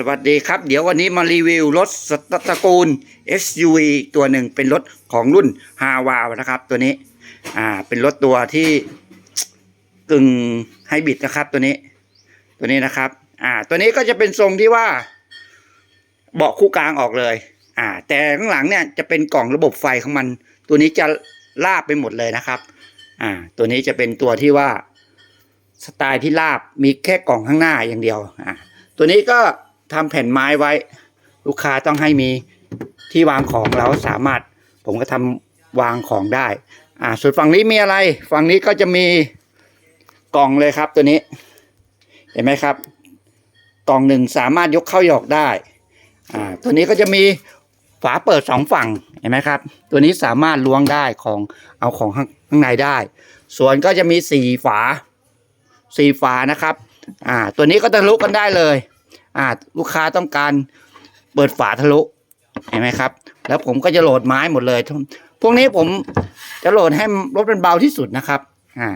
สวัสดีครับ เดี๋ยววันนี้มารีวิวรถสตตระกูล SUV ตัวหนึ่งเป็นรถของรุ่น h a w a l นะครับ ตัวนี้อ่าเป็นรถตัวที่กึ่งไฮบริดนะครับตัวนี้ ตัวนี้นะครับอ่าตัวนี้ก็จะเป็นทรงที่ว่าเบาะคู่กลางออกเลยอ่าแต่ข้างหลังเนี่ยจะเป็นกล่องระบบไฟของมัน ตัวนี้จะลาบไปหมดเลยนะครับอ่าตัวนี้จะเป็นตัวที่ว่าสไตล์ที่ลาบมีแค่กล่องข้างหน้าอย่างเดียวอ่าตัวนี้ก็ ทำแผ่นไม้ไว้ ลูกค้าต้องให้มีที่วางของแล้วสามารถ ผมก็ทำวางของได้ อ่าส่วนฝั่งนี้มีอะไร ฝั่งนี้ก็จะมีกล่องเลยครับตัวนี้ เห็นไหมครับ กล่องหนึ่งสามารถยกเข้ายอกได้ อ่า ตัวนี้ก็จะมีฝาเปิดสองฝั่งเห็นไหมครับ ตัวนี้สามารถล้วงได้ของเอาของข้างางในได้ ส่วนก็จะมีสี่ฝาสี่ฝานะครับ อ่า ตัวนี้ก็ทะลุกกันได้เลย อ่าลูกค้าต้องการเปิดฝาทะลุเห็นไหมครับ แล้วผมก็จะโหลดไม้หมดเลย พวกนี้ผมจะโหลดให้รถเป็นเบาที่สุดนะครับอ่า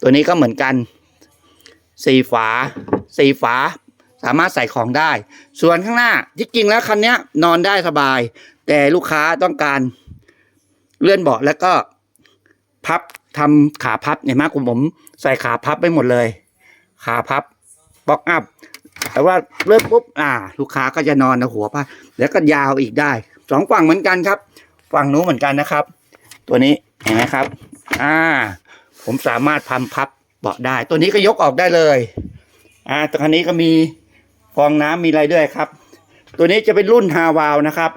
ตัวนี้ก็เหมือนกันสี่ฝาสี่ฝาสามารถใส่ของได้ ส่วนข้างหน้าที่จริงแล้วคันนี้นอนได้สบาย แต่ลูกค้าต้องการเลื่อนเบาะแล้วก็พับทำขาพับเห็นไหมผมผม ใส่ขาพับไปหมดเลย ขาพับบ็อกอัพ แต่ว่าเลื่อนปุ๊บอ่า ลูกค้าก็จะนอนเอาหัวผ้าแล้วก็ยาวอีกได้สองฝั่งเหมือนกันครับ ฝั่งนู้นเหมือนกันนะครับ ตัวนี้เห็นไหมครับ อ่า ผมสามารถพับพับเบาะได้ ตัวนี้ก็ยกออกได้เลย อ่าตัวคันนี้ก็มีฟองน้ำมีอะไรด้วยครับ ตัวนี้จะเป็นรุ่นฮาวาวนะครับ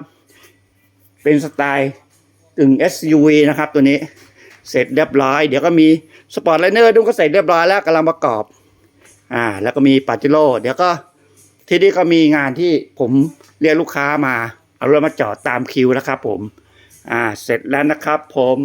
เป็นสไตล์กึ่ง SUV นะครับ ตัวนี้เสร็จเรียบร้อย เดี๋ยวก็มีสปอร์ตไลเนอร์ดูก็เสร็จเรียบร้อยแล้วกำลังประกอบ อ่า แล้วก็มีปาจิโร่เดี๋ยวก็ที่นี่ก็มีงานที่ผมเรียกลูกค้ามา เอารถมาจอดตามคิวแล้วครับผม อ่า เสร็จแล้วนะครับผม